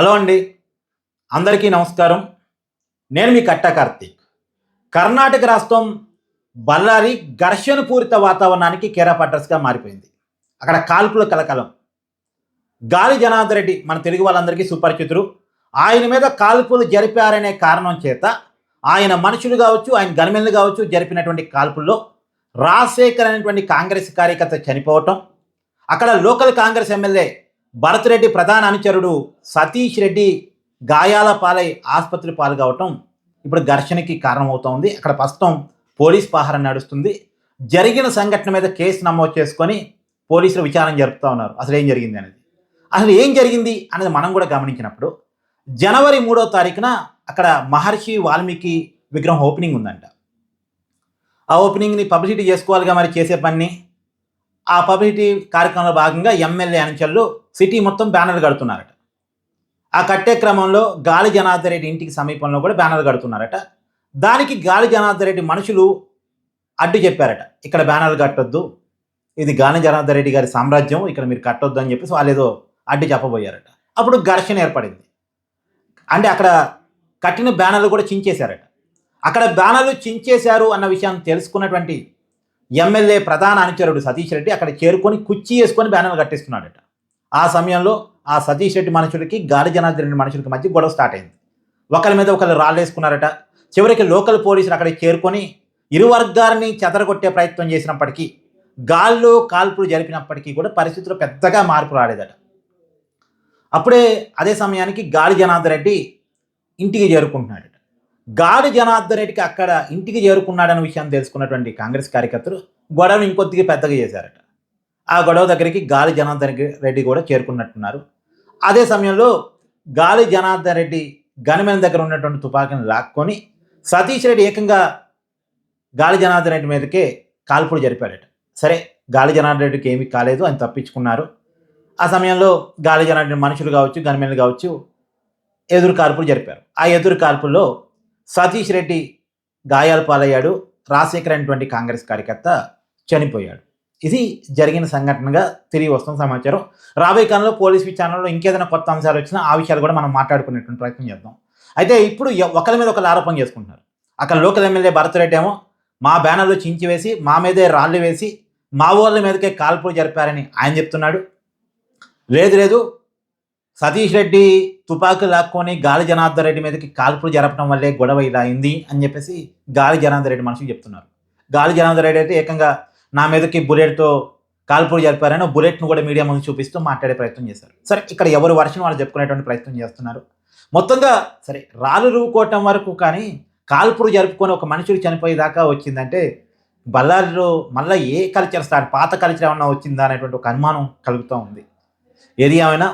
Hello అండి. అందరికీ నమస్కారం. నేను మీ కట్ట కార్తీక్. కర్ణాటక రాష్ట్రం బళ్ళారి ఘర్షణ పూరిత వాతావరణానికి కేరాప్ అడ్రస్గా మారిపోయింది. అక్కడ కాల్పుల కలకలం. గాలి జనార్దన్ రెడ్డి మన తెలుగు వాళ్ళందరికీ సుపరిచితులు ఆయన మీద కాల్పులు జరిపారనే కారణం చేత ఆయన మనుషులు కావచ్చు ఆయన గనిమెన్లు కావచ్చు జరిపినటువంటి కాల్పుల్లో రాజశేఖర్ అనేటువంటి కాంగ్రెస్ కార్యకర్త చనిపోవటం అక్కడ లోకల్ కాంగ్రెస్ ఎమ్మెల్యే భరత్ రెడ్డి ప్రధాన అనుచరుడు సతీష్ రెడ్డి గాయాల పాలై ఆసుపత్రి పాలు కావటం ఇప్పుడు ఘర్షణకి కారణమవుతోంది. అక్కడ ప్రస్తుతం పోలీస్ పహారం నడుస్తుంది. జరిగిన సంఘటన మీద కేసు నమోదు చేసుకొని పోలీసులు విచారణ జరుపుతూ ఉన్నారు. అసలు ఏం జరిగింది అనేది. అసలు ఏం జరిగింది అనేది మనం కూడా గమనించినప్పుడు జనవరి మూడో తారీఖున అక్కడ మహర్షి వాల్మీకి విగ్రహం ఓపెనింగ్ ఉందంట. ఆ ఓపెనింగ్ని పబ్లిసిటీ చేసుకోవాలిగా మరి చేసే పని ఆ పబ్లిసిటీ కార్యక్రమంలో భాగంగా ఎమ్మెల్యే అనుచరులు సిటీ మొత్తం బ్యానర్లు కడుతున్నారట. ఆ కట్టే క్రమంలో గాలి జనార్దన్ రెడ్డి ఇంటికి సమీపంలో కూడా బ్యానర్లు కడుతున్నారట. దానికి గాలి జనార్దన్ రెడ్డి మనుషులు అడ్డు చెప్పారట. ఇక్కడ బ్యానర్లు కట్టొద్దు. ఇది గాలి జనార్దన్ రెడ్డి గారి సామ్రాజ్యం. ఇక్కడ మీరు కట్టొద్దు అని చెప్పేసి వాళ్ళు ఏదో అడ్డు చెప్పబోయారట. అప్పుడు ఘర్షణ ఏర్పడింది. అంటే అక్కడ కట్టిన బ్యానర్లు కూడా చించేశారట. అక్కడ బ్యానర్లు చించేశారు అన్న విషయాన్ని తెలుసుకున్నటువంటి ఎమ్మెల్యే ప్రధాన అనుచరుడు సతీష్ రెడ్డి అక్కడ చేరుకొని కుర్చీ వేసుకొని బ్యానర్లు కట్టిస్తున్నాడట. ఆ సమయంలో ఆ సతీష్ రెడ్డి మనుషులకి గాలి జనార్దన్ రెడ్డి మనుషులకి మధ్య గొడవ స్టార్ట్ అయింది. ఒకరి మీద ఒకరు రాళ్ళేసుకున్నారట. చివరికి లోకల్ పోలీసులు అక్కడికి చేరుకొని ఇరు వర్గాలని చెదరగొట్టే ప్రయత్నం చేసినప్పటికీ గాల్లో కాల్పులు జరిపినప్పటికీ కూడా పరిస్థితులు పెద్దగా మార్పు రాలేదట. అప్పుడే అదే సమయానికి గాలి జనార్దన్ రెడ్డి ఇంటికి చేరుకుంటున్నాడట. గాలి జనార్దన్ రెడ్డికి అక్కడ ఇంటికి చేరుకున్నాడన్న విషయాన్ని తెలుసుకున్నటువంటి కాంగ్రెస్ కార్యకర్తలు గొడవను ఇంకొద్దిగా పెద్దగా చేశారట. ఆ గొడవ దగ్గరికి గాలి జనార్దన్ రెడ్డి కూడా చేరుకున్నట్టున్నారు. అదే సమయంలో గాలి జనార్దన్ రెడ్డి గనిమెన్ దగ్గర ఉన్నటువంటి తుపాకీని లాక్కొని సతీష్ రెడ్డి ఏకంగా గాలి జనార్దన్ రెడ్డి మీదకే కాల్పులు జరిపాడట. సరే గాలి జనార్దన్ రెడ్డికి ఏమీ కాలేదు అని తప్పించుకున్నారు. ఆ సమయంలో గాలి జనార్దన్ మనుషులు కావచ్చు గనిమెన్లు కావచ్చు ఎదురు కాల్పులు జరిపారు. ఆ ఎదురు కాల్పుల్లో సతీష్ రెడ్డి గాయాల పాలయ్యాడు. రాజశేఖర్ అనేటువంటి కాంగ్రెస్ కార్యకర్త చనిపోయాడు. ఇది జరిగిన సంఘటనగా తిరిగి వస్తున్న సమాచారం. రాబోయే కాలంలో పోలీస్ విచారణలో ఇంకేదైనా కొత్త అంశాలు వచ్చినా ఆ విషయాలు కూడా మనం మాట్లాడుకునేటువంటి ప్రయత్నం చేద్దాం. అయితే ఇప్పుడు ఒకరి మీద ఒకరు ఆరోపణ చేసుకుంటున్నారు. అక్కడ లోకల్ ఎమ్మెల్యే భరత్రెడ్డి ఏమో మా బ్యానర్లు చించి వేసి మా మీదే రాళ్ళు వేసి మా వాళ్ళ మీదకే కాల్పులు జరిపారని ఆయన చెప్తున్నాడు. లేదు లేదు సతీష్ రెడ్డి తుపాకు లాక్కొని గాలి జనార్దన్ రెడ్డి మీదకి కాల్పులు జరపడం వల్లే గొడవ ఇలా అయింది అని చెప్పేసి గాలి జనార్దన్ రెడ్డి మనుషులు చెప్తున్నారు. గాలి జనార్దన్ రెడ్డి అయితే ఏకంగా నా మీదకి బుల్లెట్తో కాల్పులు జరిపారని బుల్లెట్ను కూడా మీడియా ముందు చూపిస్తూ మాట్లాడే ప్రయత్నం చేశారు. సరే ఇక్కడ ఎవరు వర్షం వాళ్ళు చెప్పుకునేటువంటి ప్రయత్నం చేస్తున్నారు? మొత్తంగా సరే రాళ్ళు రువ్వుకోవటం వరకు కానీ కాల్పులు జరుపుకొని ఒక మనుషులు చనిపోయేదాకా వచ్చిందంటే బళ్ళారిలో మళ్ళీ ఏ కల్చర్ స్టార్ట్ పాత కల్చర్ ఏమన్నా వచ్చిందా అనేటువంటి ఒక అనుమానం కలుగుతూ ఉంది. ఏది ఏమైనా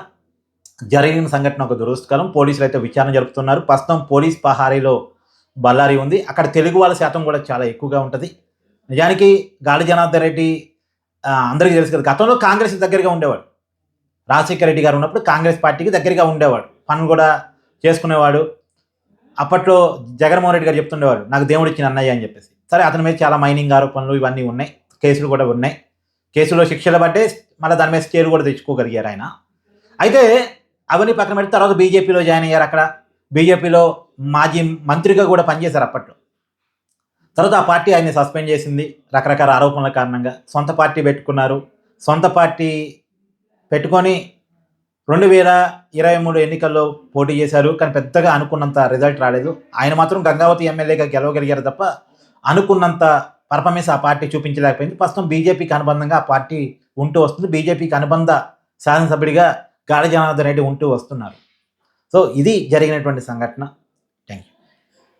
జరిగిన సంఘటన ఒక దురదృష్టకరం. పోలీసులు అయితే విచారణ జరుపుతున్నారు. ప్రస్తుతం పోలీస్ పహారీలో బళ్ళారి ఉంది. అక్కడ తెలుగు వాళ్ళ శాతం కూడా చాలా ఎక్కువగా ఉంటుంది. నిజానికి గాలి జనార్దన్ రెడ్డి అందరికీ తెలుసు కదా గతంలో కాంగ్రెస్ దగ్గరగా ఉండేవాడు. రాజశేఖర రెడ్డి గారు ఉన్నప్పుడు కాంగ్రెస్ పార్టీకి దగ్గరగా ఉండేవాడు. పనులు కూడా చేసుకునేవాడు. అప్పట్లో జగన్మోహన్ రెడ్డి గారు చెప్తుండేవాడు నాకు దేవుడు ఇచ్చిన అన్నయ్య అని చెప్పేసి. సరే అతని మీద చాలా మైనింగ్ ఆరోపణలు ఇవన్నీ ఉన్నాయి. కేసులు కూడా ఉన్నాయి. కేసులో శిక్షలు పట్టే మళ్ళీ దాని మీద స్టేలు కూడా తెచ్చుకోగలిగారు ఆయన. అయితే అవన్నీ పక్కన పెడితే తర్వాత బీజేపీలో జాయిన్ అయ్యారు అక్కడ. బీజేపీలో మాజీ మంత్రిగా కూడా పనిచేశారు అప్పట్లో. తర్వాత ఆ పార్టీ ఆయన్ని సస్పెండ్ చేసింది రకరకాల ఆరోపణల కారణంగా. సొంత పార్టీ పెట్టుకున్నారు. సొంత పార్టీ పెట్టుకొని రెండు వేల ఇరవై మూడు ఎన్నికల్లో పోటీ చేశారు. కానీ పెద్దగా అనుకున్నంత రిజల్ట్ రాలేదు. ఆయన మాత్రం గంగావతి ఎమ్మెల్యేగా గెలవగలిగారు తప్ప అనుకున్నంత పర్ఫార్మెన్స్ ఆ పార్టీ చూపించలేకపోయింది. ప్రస్తుతం బీజేపీకి అనుబంధంగా ఆ పార్టీ ఉంటూ వస్తుంది. బీజేపీకి అనుబంధ శాసనసభ్యుడిగా గాడ జనార్దన్ రెడ్డి ఉంటూ వస్తున్నారు. సో ఇది జరిగినటువంటి సంఘటన.